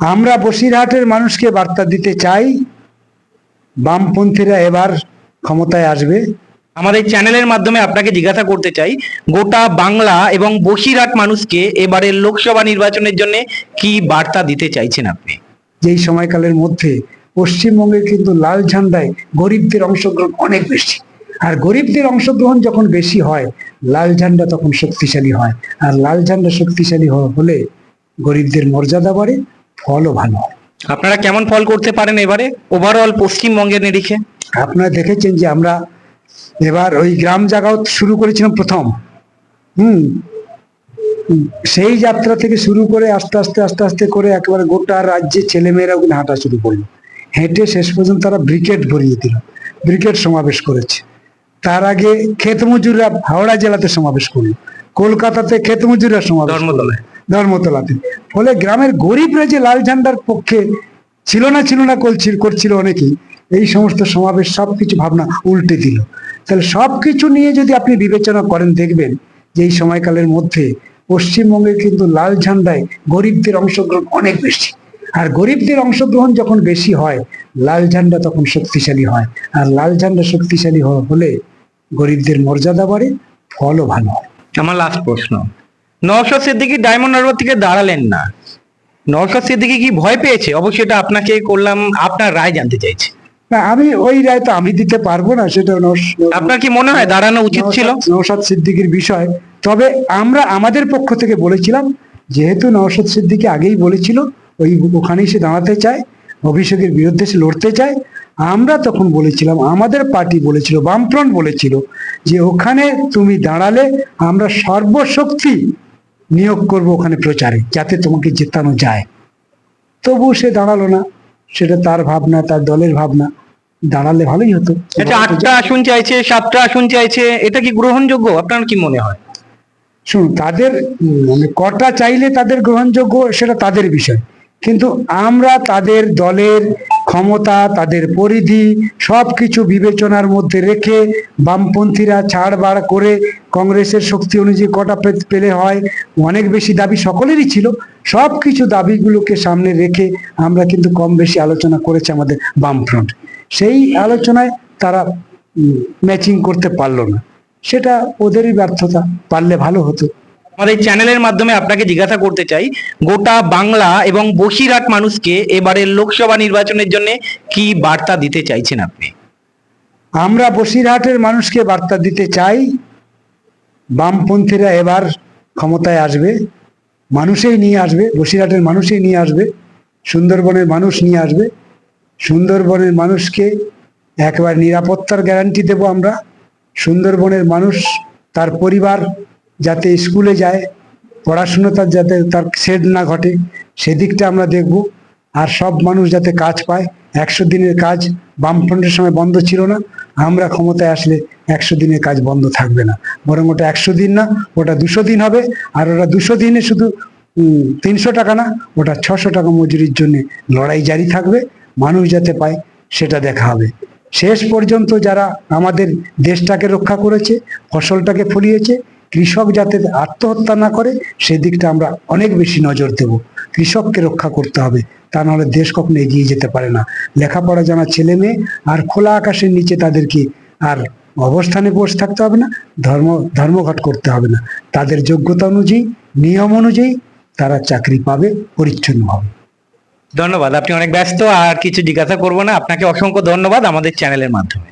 আমরা বসিরহাটের মানুষকে বার্তা দিতে চাই বামপন্থীরা এবার ক্ষমতায় আসবে। আমাদের চ্যানেলের মাধ্যমে আপনাকে জিজ্ঞাসা করতে চাই গোটা বাংলা এবং বসিরহাট মানুষকে এবারের লোকসভা নির্বাচনের জন্য কি বার্তা দিতে চাইছেন আপনি? যেই সময়কালের মধ্যে পশ্চিমবঙ্গে কিন্তু লাল ঝান্ডায় গরিবদের অংশগ্রহণ অনেক বেশি। আর গরিবদের অংশগ্রহণ যখন বেশি হয় লাল ঝান্ডা তখন শক্তিশালী হয়। আর লাল ঝান্ডা শক্তিশালী হলে গরিবদের মর্যাদা বাড়ে ফলও ভালো। হয় আপনারা কেমন ফল করতে পারেন এবারে? ওভারঅল পশ্চিমবঙ্গের নিরিখে। আপনারা দেখেছেন যে আমরা এবার ওই গ্রাম জাগাও শুরু করেছিলাম প্রথম। হুম। সেই যাত্রা থেকে শুরু করে আস্তে আস্তে আস্তে আস্তে করে একেবারে গোটা রাজ্যে ছেলেমেয়েরা ওখানে হাঁটা শুরু করল। হেঁটে শেষ পর্যন্ত তারা ব্রিকেট ভরিয়ে দিল। ব্রিকেট সমাবেশ করেছে। তার আগে ক্ষেত মজুররা হাওড়া জেলাতে সমাবেশ করল। কলকাতাতে ক্ষেত মজুররা সমাবেশ। ধর্মতলায়। ধর্মতলাতে। ফলে গ্রামের গরিবরা যে লাল ঝান্ডার পক্ষে ছিল না ছিল না, করছিল করছিল অনেকেই, এই সমস্ত সমাবেশ সবকিছু ভাবনা উল্টে দিল। তাহলে সবকিছু নিয়ে যদি আপনি বিবেচনা করেন, দেখবেন যে এই সময়কালের মধ্যে পশ্চিমবঙ্গে কিন্তু লাল ঝান্ডায় গরিবদের অংশগ্রহণ অনেক বেশি। আর গরিবদের অংশগ্রহণ যখন বেশি হয়, লাল ঝান্ডা তখন শক্তিশালী হয়। আর লাল ঝান্ডা শক্তিশালী হলে গরিবদের মর্যাদা বাড়ে, ফলও ভালো হয়। আমার লাস্ট প্রশ্ন। নওশাদ সিদ্দিকী ডায়মন্ড হারবার থেকে দাঁড়ালেন না। নওশাদ সিদ্দিকী কি ভয় পেয়েছে? অবশ্যই এটা আপনাকে করলাম আপনার রায় জানতে চাইছি। না আমি ওই রায় তো আমি দিতে পারব না সেটা আপনার কি মনে হয় দাঁড়ানো উচিত ছিল? নওশাদ- নওশাদ সিদ্দিকীর বিষয়। তবে আমরা আমাদের পক্ষ থেকে বলেছিলাম যেহেতু নওশাদ সিদ্দিকী আগেই বলেছিল ওই ওখানেই সে দাঁড়াতে চায় অভিষেকের বিরুদ্ধে সে লড়তে চায় আমরা তখন বলেছিলাম আমাদের পার্টি বলেছিল বামফ্রন্ট বলেছিল যে ওখানে তুমি দাঁড়ালে আমরা সর্বশক্তি নিয়োগ করব ওখানে প্রচারে যাতে তোমাকে জেতানো যায়। তবু সে দাঁড়াল না। সেটা তার ভাবনা তার দলের ভাবনা। দাঁড়ালে ভালোই হতো। আচ্ছা আটটা আসন চাইছে সাতটা আসন চাইছে এটা কি গ্রহণযোগ্য? আপনার কি মনে হয়? শুনুন তাদের মানে কটা চাইলে তাদের গ্রহণযোগ্য সেটা তাদের বিষয়। কিন্তু আমরা তাদের দলের ক্ষমতা, তাদের পরিধি সব কিছু বিবেচনার মধ্যে রেখে বামপন্থীরা ছাড় বাড় করে কংগ্রেসের শক্তি অনুযায়ী কটা পেলে হয়, অনেক বেশি দাবি সকলেরই ছিল। সব কিছু দাবিগুলোকে সামনে রেখে আমরা কিন্তু কম বেশি আলোচনা করেছি আমাদের বামফ্রন্ট। সেই আলোচনায় তারা ম্যাচিং করতে পারল না। সেটা ওদেরই ব্যর্থতা, পারলে ভালো হতো। আমাদের চ্যানেলের মাধ্যমে আপনাকে জিজ্ঞাসা করতে চাই, গোটা বাংলা এবং বসিরহাট মানুষকে এবারের লোকসভা নির্বাচনের জন্য কি বার্তা দিতে চাইছেন আপনি? আমরা বসিরহাটের মানুষকে বার্তা দিতে চাই, বামপন্থীরা এবার ক্ষমতায় আসবে, মানুষেই নিয়ে আসবে, বসিরহাটের মানুষই নিয়ে আসবে, সুন্দরবনের মানুষ নিয়ে আসবে, সুন্দরবনের মানুষকে একবার নিরাপত্তার গ্যারান্টি দেব আমরা, সুন্দরবনের মানুষ, তার পরিবার যাতে স্কুলে যায়, পড়াশুনো তার যাতে তার ছেদ না ঘটে, সেদিকটা আমরা দেখব। আর সব মানুষ যাতে কাজ পায়, একশো দিনের কাজ বামফ্রন্টের সময় বন্ধ ছিল না, আমরা ক্ষমতায় আসলে একশো দিনের কাজ বন্ধ থাকবে না। বরং ওটা একশো দিন না, ওটা দুশো দিন হবে। আর ওটা দুশো দিনে শুধু তিনশো টাকা না, ওটা ছশো টাকা মজুরির জন্য লড়াই জারি থাকবে। মানুষ যাতে পায়, সেটা দেখা হবে। শেষ পর্যন্ত যারা আমাদের দেশটাকে রক্ষা করেছে, ফসলটাকে ফলিয়েছে কৃষক যাতে আত্মহত্যা না করে সেদিকটা আমরা অনেক বেশি নজর দেব। কৃষককে রক্ষা করতে হবে, তা নাহলে দেশ কখনো এগিয়ে যেতে পারে না। লেখাপড়া জানা ছেলে মেয়ে আর খোলা আকাশের নিচে তাদেরকে আর অবস্থানে বসে থাকতে হবে না, ধর্ম, ধর্মঘট করতে হবে না। তাদের যোগ্যতা অনুযায়ী, নিয়ম অনুযায়ী তারা চাকরি পাবে, পরিচ্ছন্ন হবে। ধন্যবাদ, আপনি অনেক ব্যস্ত, আর কিছু জিজ্ঞাসা করব না। আপনাকে অসংখ্য ধন্যবাদ আমাদের চ্যানেলের মাধ্যমে।